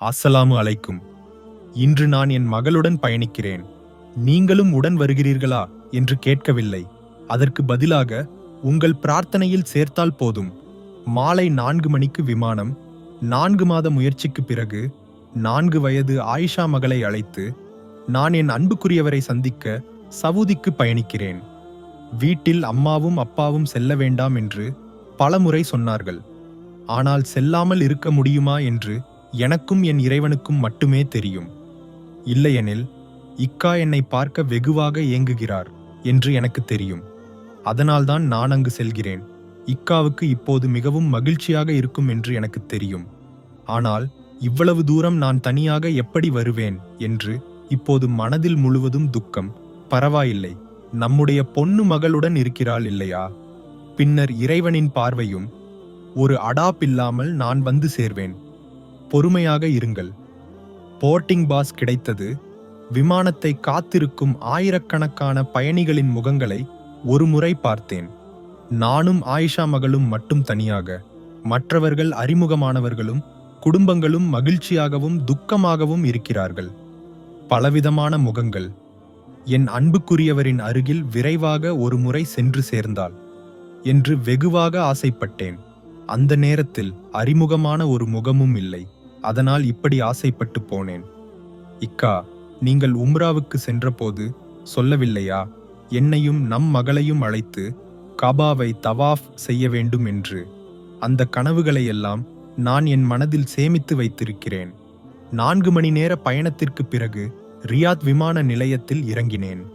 அஸ்ஸலாமு அலைக்கும். இன்று நான் என் மகளுடன் பயணிக்கிறேன். நீங்களும் உடன் வருகிறீர்களா? என்று கேட்கவில்லை. அதற்கு பதிலாக உங்கள் பிரார்த்தனையில் சேர்த்தால் போதும். மாலை நான்கு மணிக்கு விமானம் நான்கு மாத முயற்சிக்கு பிறகு நான்கு வயது ஆயிஷா மகளை அழைத்து நான் என் அன்புக்குரியவரை சந்திக்க சவுதிக்கு பயணிக்கிறேன். வீட்டில் அம்மாவும் அப்பாவும் செல்ல வேண்டாம் என்று பலமுறை சொன்னார்கள். ஆனால் செல்லாமல் இருக்க முடியுமா? என்று எனக்கும் என் இறைவனுக்கும் மட்டுமே தெரியும். இல்லையெனில் இக்கா என்னை பார்க்க வெகுவாக ஏங்குகிறார் என்று எனக்கு தெரியும். அதனால்தான் நான் அங்கு செல்கிறேன். இக்காவுக்கு இப்போது மிகவும் மகிழ்ச்சியாக இருக்கும் என்று எனக்கு தெரியும். ஆனால் இவ்வளவு தூரம் நான் தனியாக எப்படி வருவேன் என்று இப்போது மனதில் முழுவதும் துக்கம். பரவாயில்லை நம்முடைய பொண்ணு மகளுடன் இருக்கிறாள் இல்லையா? பின்னர் இறைவனின் பார்வையும் ஒரு அடாப் இல்லாமல் நான் வந்து சேர்வேன். பொறுமையாக இருங்கள். போர்டிங் பாஸ் கிடைத்தது. விமானத்தை காத்திருக்கும் ஆயிரக்கணக்கான பயணிகளின் முகங்களை ஒருமுறை பார்த்தேன். நானும் ஆயிஷா மகளும் மட்டும் தனியாக. மற்றவர்கள் அறிமுகமானவர்களும் குடும்பங்களும் மகிழ்ச்சியாகவும் துக்கமாகவும் இருக்கிறார்கள். பலவிதமான முகங்கள். என் அன்புக்குரியவரின் அருகில் விரைவாக ஒரு முறை சென்று சேர்ந்தாள். என்று வெகுவாக ஆசைப்பட்டேன். அந்த நேரத்தில் அறிமுகமான ஒரு முகமும் இல்லை. அதனால் இப்படி ஆசைப்பட்டு போனேன். இக்கா நீங்கள் உம்ராவுக்கு சென்றபோது சொல்லவில்லையா? என்னையும் நம் மகளையும் அழைத்து கபாவை தவாஃப் செய்ய வேண்டும் என்று. அந்த கனவுகளையெல்லாம் நான் என் மனதில் சேமித்து வைத்திருக்கிறேன். நான்கு மணி நேர பயணத்திற்கு பிறகு ரியாத் விமான நிலையத்தில் இறங்கினேன்.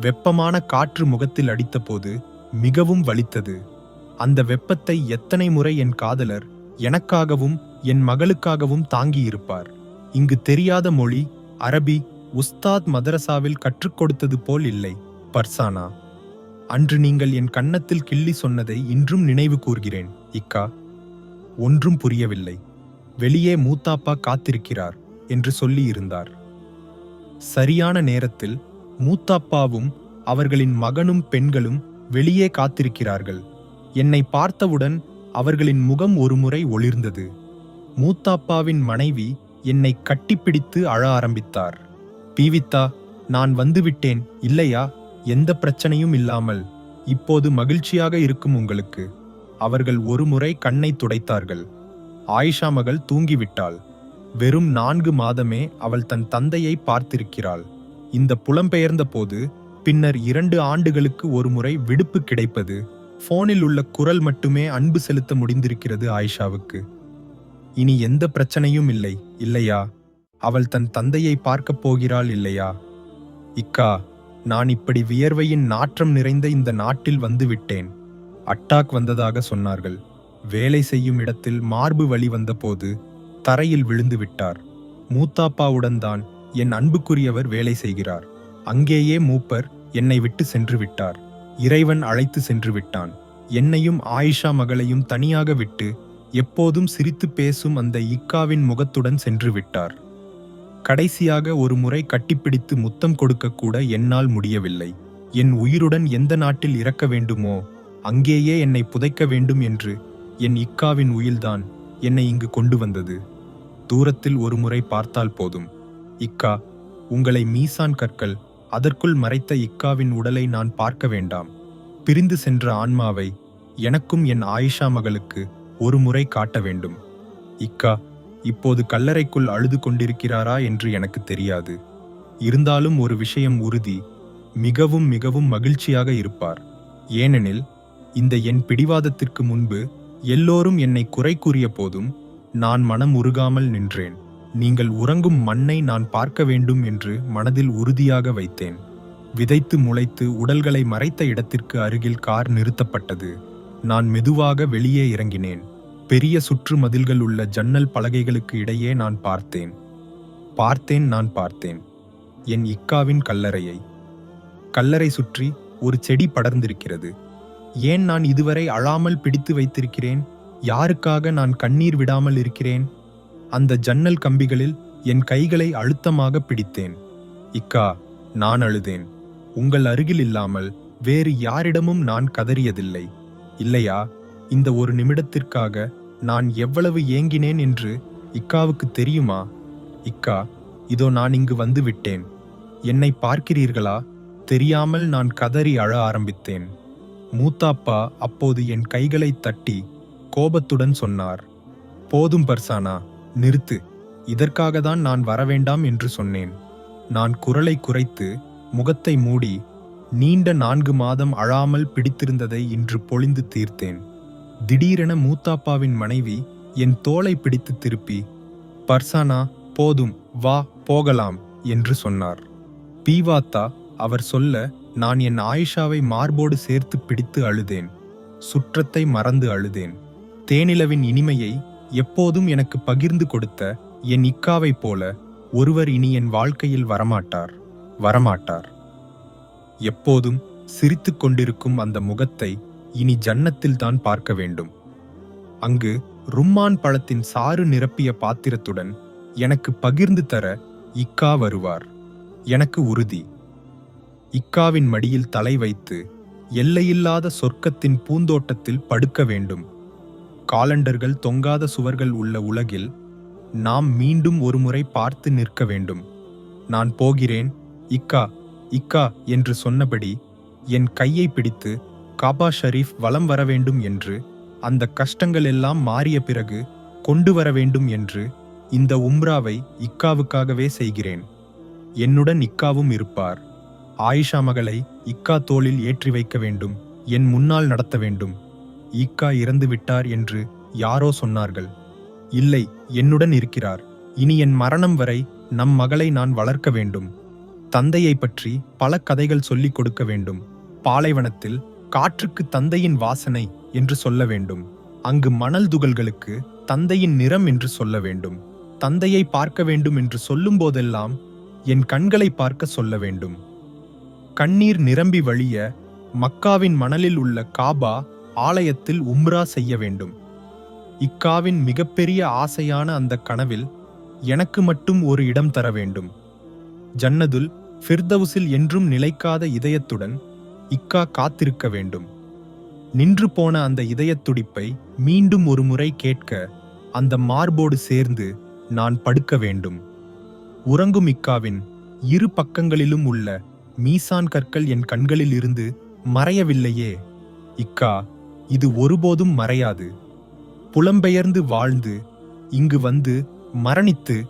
வெப்பமான காற்று முகத்தில் அடித்தபோது மிகவும் வலித்தது. அந்த வெப்பத்தை எத்தனை முறை என் காதலர் எனக்காகவும் என் மகளுக்காகவும் தாங்கியிருப்பார். இங்கு தெரியாத மொழி அரபி உஸ்தாத் மதரசாவில் கற்றுக் கொடுத்தது போல் இல்லை பர்சானா. அன்று நீங்கள் என் கன்னத்தில் கிள்ளி சொன்னதை இன்றும் நினைவு கூர்கிறேன் இக்கா. ஒன்றும் புரியவில்லை. வெளியே மூத்தாப்பா காத்திருக்கிறார் என்று சொல்லியிருந்தார். சரியான நேரத்தில் மூத்தாப்பாவும் அவர்களின் மகனும் பெண்களும் வெளியே காத்திருக்கிறார்கள். என்னை பார்த்தவுடன் அவர்களின் முகம் ஒருமுறை ஒளிர்ந்தது. மூத்தாப்பாவின் மனைவி என்னை கட்டிப்பிடித்து அழ ஆரம்பித்தார். பீவித்தா நான் வந்துவிட்டேன். இல்லையா? எந்த பிரச்சனையும் இல்லாமல். இப்போது மகிழ்ச்சியாக இருக்கும் உங்களுக்கு. அவர்கள் ஒருமுறை கண்ணை துடைத்தார்கள். ஆயிஷா மகள் தூங்கிவிட்டாள். வெறும் நான்கு மாதமே அவள் தன் தந்தையை பார்த்திருக்கிறாள். இந்த புலம்பெயர்ந்த போது பின்னர் இரண்டு ஆண்டுகளுக்கு ஒருமுறை விடுப்பு கிடைப்பது போனில் உள்ள குரல் மட்டுமே அன்பு செலுத்த முடிந்திருக்கிறது ஆயிஷாவுக்கு. இனி எந்த பிரச்சனையும் இல்லை இல்லையா? அவள் தன் தந்தையை பார்க்கப் போகிறாள் இல்லையா? இக்கா நான் இப்படி வியர்வையின் நாற்றம் நிறைந்த இந்த நாட்டில் வந்துவிட்டேன். அட்டாக் வந்ததாக சொன்னார்கள். வேலை செய்யும் இடத்தில் மார்பு வழி வந்தபோது தரையில் விழுந்து விட்டார். மூத்தாப்பாவுடன் தான் என் அன்புக்குரியவர் வேலை செய்கிறார். அங்கேயே மூப்பர் என்னை விட்டு சென்று விட்டார். இறைவன் அழைத்து சென்று விட்டான். என்னையும் ஆயிஷா மகளையும் தனியாக விட்டு எப்போதும் சிரித்து பேசும் அந்த இக்காவின் முகத்துடன் சென்று விட்டார் கடைசியாக ஒரு முறை கட்டிப்பிடித்து முத்தம் கொடுக்க கூட என்னால் முடியவில்லை. என் உயிருடன் எந்த நாட்டில் இறக்க வேண்டுமோ அங்கேயே என்னை புதைக்க வேண்டும் என்று என் இக்காவின் உயில்தான் என்னை இங்கு கொண்டு வந்தது. தூரத்தில் ஒரு முறை பார்த்தால் போதும். இக்கா உங்களை மீசான் கற்கள் அதற்குள் மறைத்த இக்காவின் உடலை நான் பார்க்க வேண்டாம். பிரிந்து சென்ற ஆன்மாவை எனக்கும் என் ஆயிஷா மகளுக்கு ஒரு முறை காட்ட வேண்டும். இக்கா இப்போது கல்லறைக்குள் அழுது கொண்டிருக்கிறாரா என்று எனக்கு தெரியாது. இருந்தாலும் ஒரு விஷயம் உறுதி மிகவும் மிகவும் மகிழ்ச்சியாக இருப்பார். ஏனெனில் இந்த என் பிடிவாதத்திற்கு முன்பு எல்லோரும் என்னை குறை கூறிய போதும் நான் மனம் உருகாமல் நின்றேன். நீங்கள் உறங்கும் மண்ணை நான் பார்க்க வேண்டும் என்று மனதில் உறுதியாக வைத்தேன். விதைத்து முளைத்து உடல்களை மறைத்த இடத்திற்கு அருகில் கார் நிறுத்தப்பட்டது. நான் மெதுவாக வெளியே இறங்கினேன். பெரிய சுற்று மதில்கள் உள்ள ஜன்னல் பலகைகளுக்கு இடையே நான் பார்த்தேன். பார்த்தேன் நான் பார்த்தேன். என் இக்காவின் கல்லறையை. கல்லறை சுற்றி ஒரு செடி படர்ந்திருக்கிறது. ஏன் நான் இதுவரை அழாமல் பிடித்து வைத்திருக்கிறேன்? யாருக்காக நான் கண்ணீர் விடாமல் இருக்கிறேன்? அந்த ஜன்னல் கம்பிகளில் என் கைகளை அழுத்தமாக பிடித்தேன். இக்கா நான் அழுதேன். உங்கள் அருகில் இல்லாமல் வேறு யாரிடமும் நான் கதறியதில்லை. இல்லையா? இந்த ஒரு நிமிடத்திற்காக நான் எவ்வளவு ஏங்கினேன் என்று இக்காவுக்கு தெரியுமா? இக்கா இதோ நான் இங்கு வந்து விட்டேன் என்னை பார்க்கிறீர்களா? தெரியாமல் நான் கதறி அழ ஆரம்பித்தேன். மூத்தாப்பா அப்போது என் கைகளைத் தட்டி கோபத்துடன் சொன்னார். போதும் பர்சானா நிறுத்து. இதற்காக தான் நான் வரவேண்டாம் என்று சொன்னேன். நான் குரலை குறைத்து முகத்தை மூடி நீண்ட நான்கு மாதம் அழாமல் பிடித்திருந்ததை இன்று பொழிந்து தீர்த்தேன். திடீரென மூத்தாப்பாவின் மனைவி என் தோலை பிடித்து திருப்பி பர்சானா போதும் வா போகலாம் என்று சொன்னார். பீவாத்தா அவர் சொல்ல நான் என் ஆயிஷாவை மார்போடு சேர்த்து பிடித்து அழுதேன் சுற்றத்தை மறந்து அழுதேன். தேனிலவின் இனிமையை எப்போதும் எனக்கு பகிர்ந்து கொடுத்த என் இக்காவைப் போல ஒருவர் இனி என் வாழ்க்கையில் வரமாட்டார் வரமாட்டார். எப்போதும் சிரித்து கொண்டிருக்கும் அந்த முகத்தை இனி ஜன்னத்தில் தான் பார்க்க வேண்டும். அங்கு ரும்மான் பழத்தின் சாறு நிரப்பிய பாத்திரத்துடன் எனக்கு பகிர்ந்து தர இக்கா வருவார். எனக்கு உறுதி. இக்காவின் மடியில் தலை வைத்து எல்லையில்லாத சொர்க்கத்தின் பூந்தோட்டத்தில் படுக்க வேண்டும். காலண்டர்கள் தொங்காத சுவர்கள் உள்ள உலகில் நாம் மீண்டும் ஒருமுறை பார்த்து நிற்க வேண்டும். நான் போகிறேன். இக்கா இக்கா என்று சொன்னபடி என் கையை பிடித்து காபா ஷரீஃப் வலம் வர வேண்டும் என்று அந்த கஷ்டங்கள் எல்லாம் மாறிய பிறகு கொண்டு வர வேண்டும் என்று இந்த உம்ராவை இக்காவுக்காகவே செய்கிறேன். என்னுடன் இக்காவும் இருப்பார். ஆயிஷா மகளை இக்கா தோளில் ஏற்றி வைக்க வேண்டும் என் முன்னால் நடத்த வேண்டும். ஈக்கா இறந்து விட்டார் என்று யாரோ சொன்னார்கள். இல்லை என்னுடன் இருக்கிறார். இனி என் மரணம் வரை நம் மகளை நான் வளர்க்க வேண்டும். தந்தையை பற்றி பல கதைகள் சொல்லிக் கொடுக்க வேண்டும். பாலைவனத்தில் காற்றுக்கு தந்தையின் வாசனை என்று சொல்ல வேண்டும். அங்கு மணல் துகள்களுக்கு தந்தையின் நிறம் என்று சொல்ல வேண்டும். தந்தையை பார்க்க வேண்டும் என்று சொல்லும் போதெல்லாம் என் கண்களை பார்க்க சொல்ல வேண்டும். கண்ணீர் நிரம்பி வழிய மக்காவின் மணலில் உள்ள காபா ஆலயத்தில் உம்ரா செய்ய வேண்டும். இக்காவின் மிகப்பெரிய ஆசையான அந்த கனவில் எனக்கு மட்டும் ஒரு இடம் தர வேண்டும். ஜன்னதுல் ஃபிர்தவுஸில் என்றும் நிலைக்காத இதயத்துடன் இக்கா காத்திருக்க வேண்டும். நின்று போன அந்த இதயத் துடிப்பை மீண்டும் ஒரு முறை கேட்க அந்த மார்போடு சேர்ந்து நான் படுக்க வேண்டும். உறங்கும் இக்காவின் இரு பக்கங்களிலும் உள்ள மீசான் கற்கள் என் கண்களில் இருந்து மறையவில்லையே. இக்கா இது ஒருபோதும் மறையாது. புலம்பெயர்ந்து வாழ்ந்து இங்கு வந்து மரணித்து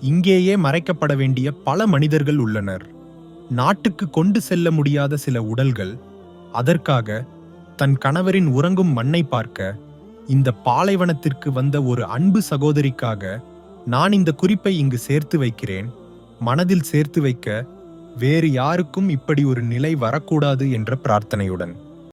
இங்கேயே மறைக்கப்பட வேண்டிய பல மனிதர்கள் உள்ளனர். நாட்டுக்கு கொண்டு செல்ல முடியாத சில உடல்கள் அதற்காக தன் கணவரின் உறங்கும் மண்ணை பார்க்க இந்த பாலைவனத்திற்கு வந்த ஒரு அன்பு சகோதரிக்காக நான் இந்த குறிப்பை இங்கு சேர்த்து வைக்கிறேன். மனதில் சேர்த்து வைக்க வேறு யாருக்கும் இப்படி ஒரு நிலை வரக்கூடாது என்ற பிரார்த்தனையுடன்.